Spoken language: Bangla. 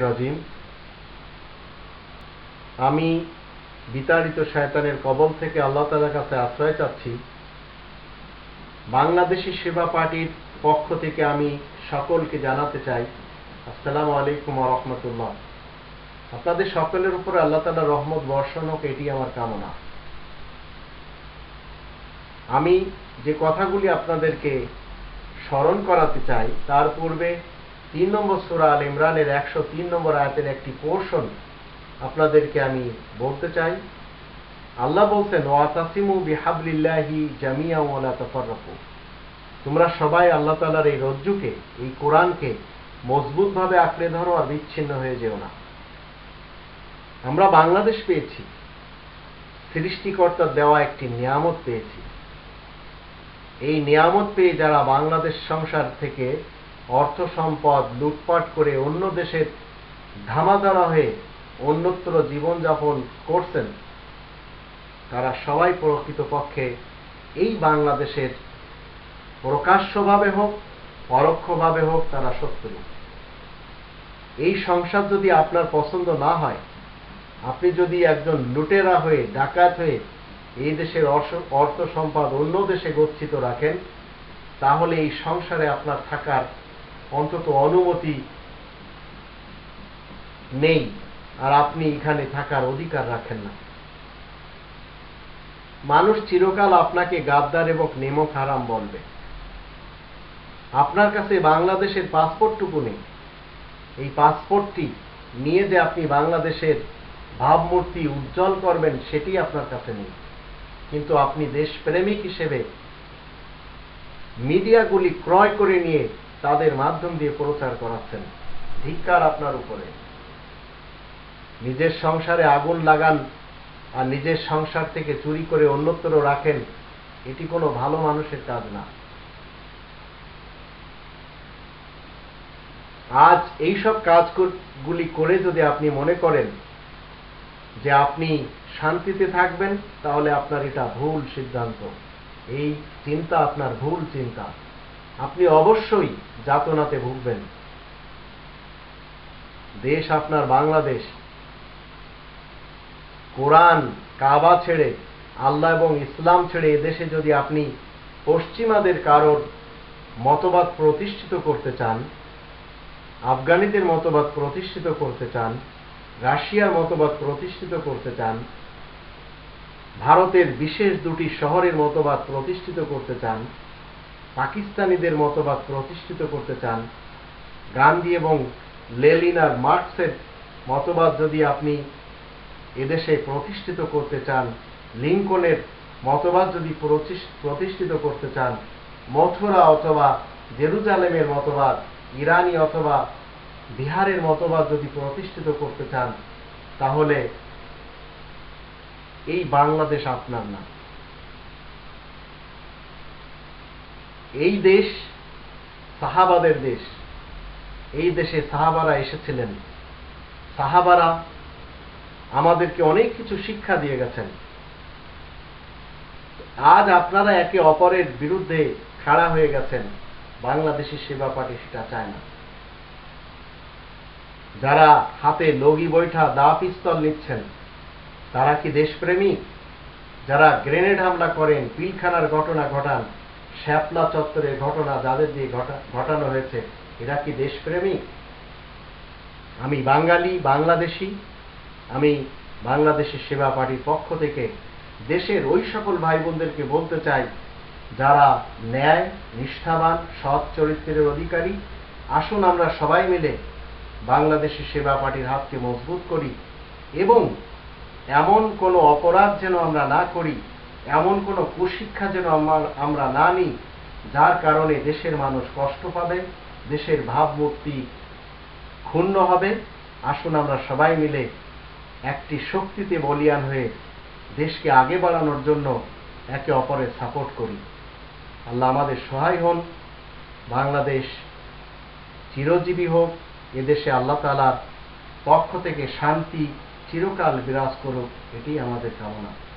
রাজিম। আমি বিতাড়িত শয়তানের কবল থেকে আল্লাহ তালার কাছে আশ্রয় চাচ্ছি। বাংলাদেশি সেবা পার্টির পক্ষ থেকে আমি সকলকে জানাতে চাই, আসসালামু আলাইকুম রহমতুল্লাহ। আপনাদের সকলের উপরে আল্লাহ তালা রহমত, বর্ষণ হোক, এটি আমার কামনা। আমি যে কথাগুলি আপনাদেরকে স্মরণ করাতে চাই, তার পূর্বে তিন নম্বর সুরা আল ইমরানের একশো তিন নম্বর আয়াতের একটি পোর্শন আপনাদেরকে আমি বলতে চাই। আল্লাহ বলছেন ওয়াতাসিমু বিহাবলিল্লাহি জামিয়া ওয়ালা তাফাররাকু। তোমরা সবাই আল্লাহ তাআলার এই রজ্জুকে, এই কোরআনকে মজবুতভাবে আঁকড়ে ধরো আর বিচ্ছিন্ন হয়ে যেও না। আমরা বাংলাদেশ পেয়েছি। সৃষ্টিকর্তার দেওয়া একটি নিয়ামত পেয়েছি। এই নিয়ামত পেয়ে যারা বাংলাদেশ সংসার থেকে অর্থ সম্পদ লুটপাট করে অন্য দেশের ধামাধারা হয়ে অন্যত্র জীবনযাপন করছেন। তারা সবাই প্রকৃতপক্ষে এই বাংলাদেশের প্রকাশ্যভাবে হোক, পরোক্ষভাবে হোক, তারা শত্রু এই সংসার যদি আপনার পছন্দ না হয়, আপনি যদি একজন লুটেরা হয়ে, ডাকাত হয়ে এই দেশের অর্থ সম্পদ অন্য দেশে গচ্ছিত রাখেন, তাহলে এই সংসারে আপনার থাকার অন্তত অনুমতি নেই, আর আপনি এখানে থাকার অধিকার রাখেন না। মানুষ চিরকাল আপনাকে গাদ্দার এবং নেমক হারাম বলবে। আপনার কাছে বাংলাদেশের পাসপোর্টটুকু নেই। এই পাসপোর্টটি নিয়ে যে আপনি বাংলাদেশের ভাবমূর্তি উজ্জ্বল করবেন, সেটি আপনার কাছে নেই। কিন্তু আপনি দেশপ্রেমিক হিসেবে মিডিয়াগুলি ক্রয় করে নিয়ে তাদের মাধ্যম দিয়ে প্রচার করাচ্ছেন। ধিক্কার আপনার উপরে। নিজের সংসারে আগুন লাগান আর নিজের সংসার থেকে চুরি করে অন্যত্র রাখেন, এটি কোনো ভালো মানুষের কাজ না। আজ এইসব কাজগুলি করে যদি আপনি মনে করেন যে আপনি শান্তিতে থাকবেন, তাহলে আপনার এটা ভুল সিদ্ধান্ত। এই চিন্তা আপনার ভুল চিন্তা। আপনি অবশ্যই যাতনাতে ভুগবেন। দেশ আপনার বাংলাদেশ। কোরআন, কাবা ছেড়ে, আল্লাহ এবং ইসলাম ছেড়ে এদেশে যদি আপনি পশ্চিমাদের কারোর মতবাদ প্রতিষ্ঠিত করতে চান, আফগানিদের মতবাদ প্রতিষ্ঠিত করতে চান, রাশিয়ার মতবাদ প্রতিষ্ঠিত করতে চান, ভারতের বিশেষ দুটি শহরের মতবাদ প্রতিষ্ঠিত করতে চান পাকিস্তানিদের মতবাদ প্রতিষ্ঠিত করতে চান, গান্ধী এবং লেলিন আর মার্কসের মতবাদ যদি আপনি এদেশে প্রতিষ্ঠিত করতে চান লিঙ্কনের মতবাদ যদি প্রতিষ্ঠিত করতে চান, মথুরা অথবা জেরুজালেমের মতবাদ, ইরানি অথবা বিহারের মতবাদ যদি প্রতিষ্ঠিত করতে চান, তাহলে এই বাংলাদেশ আপনার না এই দেশ সাহাবাদের দেশ। এই দেশে সাহাবারা এসেছিলেন। সাহাবারা আমাদেরকে অনেক কিছু শিক্ষা দিয়ে গেছেন। আজ আপনারা একে অপরের বিরুদ্ধে খাড়া হয়ে গেছেন। বাংলাদেশের সেবা পার্টি সেটা চায় না। যারা হাতে লগি বৈঠা দা পিস্তল নিচ্ছেন, তারা কি দেশপ্রেমী যারা গ্রেনেড হামলা করেন, পিলখানার ঘটনা ঘটান শ্যাপলা চত্বরের ঘটনা যাদের দিয়ে ঘটানো হয়েছে, এরা কি দেশপ্রেমী আমি বাঙালি, বাংলাদেশি, আমি বাংলাদেশের সেবা পার্টির পক্ষ থেকে দেশের ওই সকল ভাই বোনদেরকে বলতে চাই, যারা ন্যায়, নিষ্ঠাবান, সৎ চরিত্রের অধিকারী, আসুন আমরা সবাই মিলে বাংলাদেশের সেবা পার্টির হাতকে মজবুত করি এবং এমন কোনো অপরাধ যেন আমরা না করি এমন কোনো কুশিক্ষা যেন আমরা না নিই, যার কারণে দেশের মানুষ কষ্ট পাবে, দেশের ভাবমূর্তি ক্ষুণ্ণ হবে। আসুন আমরা সবাই মিলে একটি শক্তিতে বলিয়ান হয়ে দেশকে আগে বাড়ানোর জন্য একে অপরের সাপোর্ট করি। আল্লাহ আমাদের সহায় হন। বাংলাদেশ চিরজীবী হোক, এদেশে আল্লাহ তালার পক্ষ থেকে শান্তি চিরকাল বিরাজ করুক এটি আমাদের কামনা।